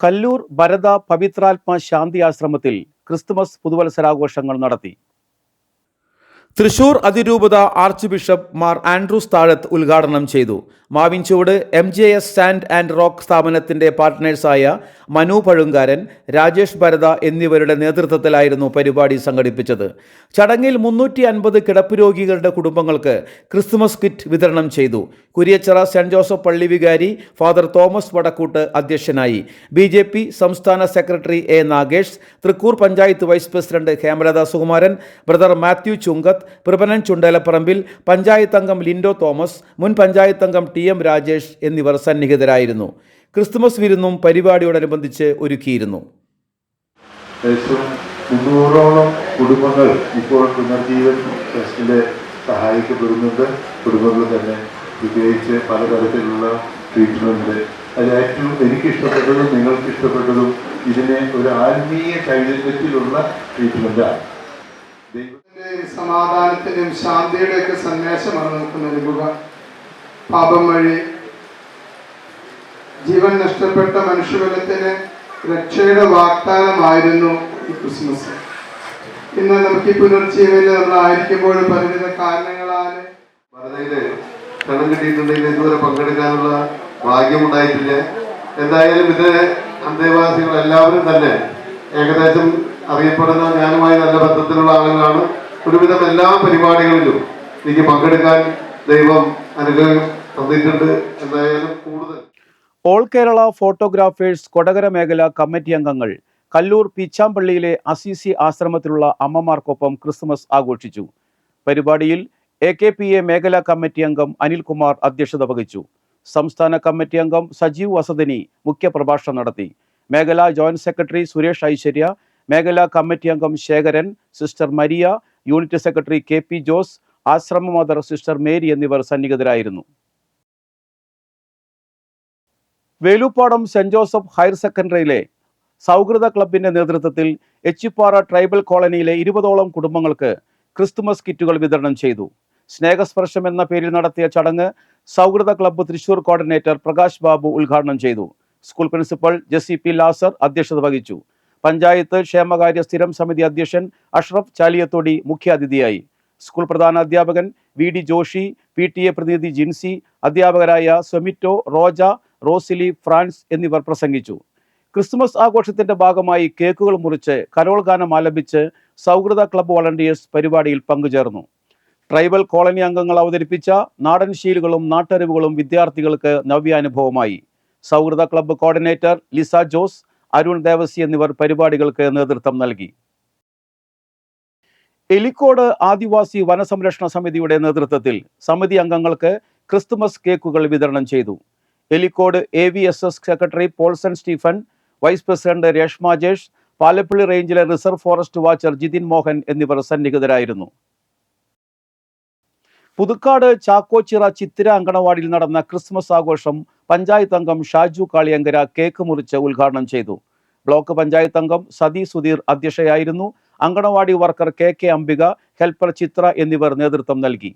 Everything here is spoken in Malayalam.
കല്ലൂർ ഭരത പവിത്രാത്മ ശാന്തി ആശ്രമത്തിൽ ക്രിസ്തുമസ് പുതുവത്സരാഘോഷങ്ങൾ നടത്തി. തൃശൂർ അതിരൂപത ആർച്ച് ബിഷപ്പ് മാർ ആൻഡ്രൂസ് താഴത്ത് ഉദ്ഘാടനം ചെയ്തു. Mavinchuvadu M J S sand and rock സ്ഥാപനത്തിന്റെ പാർട്ട്നേഴ്സായ മനു പഴുങ്കാരൻ രാജേഷ് ഭരത എന്നിവരുടെ നേതൃത്വത്തിലായിരുന്നു പരിപാടി സംഘടിപ്പിച്ചത്. ചടങ്ങിൽ മുന്നൂറ്റി അൻപത് കിടപ്പ് രോഗികളുടെ കുടുംബങ്ങൾക്ക് ക്രിസ്മസ് കിറ്റ് വിതരണം ചെയ്തു. കുരിയച്ചിറ സെന്റ് ജോസഫ് പള്ളി വികാരി ഫാദർ തോമസ് വടക്കൂട്ട് അധ്യക്ഷനായി. ബി ജെ പി സംസ്ഥാന secretary A Nagesh Thrikkur panchayat vice president Hemalatha Sukumaran brother Mathew Chunkath Prabhanan ചുണ്ടലപ്പറമ്പിൽ panchayat അംഗം ലിൻഡോ തോമസ് മുൻ പഞ്ചായത്ത് അംഗം ടി എം രാജേഷ് എന്നിവർ സന്നിഹിതരായിരുന്നു. ക്രിസ്തുമസ് വിരുന്നും പരിപാടിയോടനുബന്ധിച്ച് ഒരുക്കിയിരുന്നു. മുന്നൂറോളം കുടുംബങ്ങൾ ഇപ്പോൾ പുനർജീവൻ ട്രസ്റ്റിൽ സഹായിക്കപ്പെടുന്നുണ്ട് കുടുംബങ്ങൾ തന്നെ പ്രത്യേകിച്ച് പലതരത്തിലുള്ള ട്രീറ്റ്മെന്റ് അതിൽ ഏറ്റവും എനിക്ക് ഇഷ്ടപ്പെട്ടതും നിങ്ങൾക്ക് ഇഷ്ടപ്പെട്ടതും ഇതിനെ ഒരു ആത്മീയ ചൈതന്യത്തിലുള്ള ട്രീറ്റ്മെന്റാണ് ദൈവം സമാധാനത്തിന്റെയും ശാന്തിയുടെയൊക്കെ സന്ദേശമാണ് നമുക്ക് നൽകുക പാപം വഴി ജീവൻ നഷ്ടപ്പെട്ട മനുഷ്യകുലത്തിന് രക്ഷയുടെ വാഗ്ദാനമായിരുന്നു ഈ ക്രിസ്മസ്. ഇന്ന് നമുക്ക് ഈ പുനർജീവനിൽ കാരണങ്ങളാൽ ഭരതയിൽ ക്ഷണം കിട്ടിയിട്ടുണ്ടെങ്കിൽ ഇതുവരെ പങ്കെടുക്കാനുള്ള ഭാഗ്യമുണ്ടായിട്ടില്ല. എന്തായാലും ഇത് അന്തേവാസികൾ എല്ലാവരും തന്നെ ഏകദേശം അറിയപ്പെടുന്ന ഞാനുമായി നല്ല ബന്ധത്തിലുള്ള ആളുകളാണ്. ഒരുവിധം എല്ലാ പരിപാടികളിലും എനിക്ക് പങ്കെടുക്കാൻ ദൈവം അനുഗ്രഹം തന്നിട്ടുണ്ട്. എന്തായാലും കൂടുതൽ. ഓൾ കേരള ഫോട്ടോഗ്രാഫേഴ്സ് കൊടകര മേഖല കമ്മിറ്റി അംഗങ്ങൾ കല്ലൂർ പീച്ചാമ്പള്ളിയിലെ അസീസി ആശ്രമത്തിലുള്ള അമ്മമാർക്കൊപ്പം ക്രിസ്മസ് ആഘോഷിച്ചു. പരിപാടിയിൽ എ കെ പി എ മേഖലാ കമ്മിറ്റി അംഗം അനിൽകുമാർ അധ്യക്ഷത വഹിച്ചു. സംസ്ഥാന കമ്മിറ്റി അംഗം സജീവ് വസതനി മുഖ്യപ്രഭാഷണം നടത്തി. മേഖലാ ജോയിന്റ് സെക്രട്ടറി സുരേഷ് ഐശ്വര്യ മേഖലാ കമ്മിറ്റി അംഗം Sekharan sister Maria unit secretary K P Jose ആശ്രമ മദർ സിസ്റ്റർ മേരി എന്നിവർ സന്നിഹിതരായിരുന്നു. വേലുപ്പാടം സെന്റ് ജോസഫ് ഹയർ സെക്കൻഡറിയിലെ സൗഹൃദ ക്ലബിന്റെ നേതൃത്വത്തിൽ എച്ചിപ്പാറ ട്രൈബൽ കോളനിയിലെ ഇരുപതോളം കുടുംബങ്ങൾക്ക് ക്രിസ്തുമസ് കിറ്റുകൾ വിതരണം ചെയ്തു. സ്നേഹസ്പർശം എന്ന പേരിൽ നടത്തിയ ചടങ്ങ് സൗഹൃദ ക്ലബ്ബ് തൃശൂർ കോർഡിനേറ്റർ പ്രകാശ് ബാബു ഉദ്ഘാടനം ചെയ്തു. School principal Jessy P Lazar അധ്യക്ഷത വഹിച്ചു. പഞ്ചായത്ത് ക്ഷേമകാര്യ സ്ഥിരം സമിതി അധ്യക്ഷൻ അഷ്റഫ് ചാലിയത്തോടി മുഖ്യാതിഥിയായി. സ്കൂൾ പ്രധാന അധ്യാപകൻ V D Joshi P T A പ്രതിനിധി ജിൻസി അധ്യാപകരായ സെമിറ്റോ റോജ റോസിലി ഫ്രാൻസ് എന്നിവർ പ്രസംഗിച്ചു. ക്രിസ്മസ് ആഘോഷത്തിന്റെ ഭാഗമായി കേക്കുകൾ മുറിച്ച് കരോൾ ഗാനം ആലപിച്ച് സൗഹൃദ ക്ലബ്ബ് വളണ്ടിയേഴ്സ് പരിപാടിയിൽ പങ്കുചേർന്നു. ട്രൈബൽ കോളനി അംഗങ്ങൾ അവതരിപ്പിച്ച നാടൻ ശീലുകളും നാട്ടറിവുകളും വിദ്യാർത്ഥികൾക്ക് നവ്യാനുഭവമായി. സൗഹൃദ club coordinator Lisa Jose Arun Devasi എന്നിവർ പരിപാടികൾക്ക് നേതൃത്വം നൽകി. എലിക്കോട് ആദിവാസി വനസംരക്ഷണ സമിതിയുടെ നേതൃത്വത്തിൽ സമിതി അംഗങ്ങൾക്ക് ക്രിസ്തുമസ് കേക്കുകൾ വിതരണം ചെയ്തു. Elikode A V S S secretary Paulson Stephen vice president Reshma Jesh Palappilly റേഞ്ചിലെ reserve forest watcher Jithin Mohan എന്നിവർ സന്നിഹിതരായിരുന്നു. പുതുക്കാട് ചാക്കോച്ചിറ ചിത്തിര അങ്കണവാടിയിൽ നടന്ന ക്രിസ്മസ് ആഘോഷം പഞ്ചായത്ത് അംഗം ഷാജു കാളിയങ്കര കേക്ക് മുറിച്ച് ഉദ്ഘാടനം ചെയ്തു. ബ്ലോക്ക് പഞ്ചായത്ത് അംഗം Sathi Sudheer അധ്യക്ഷയായിരുന്നു. Anganwadi worker K K Ambika helper Chithra എന്നിവർ നേതൃത്വം നൽകി.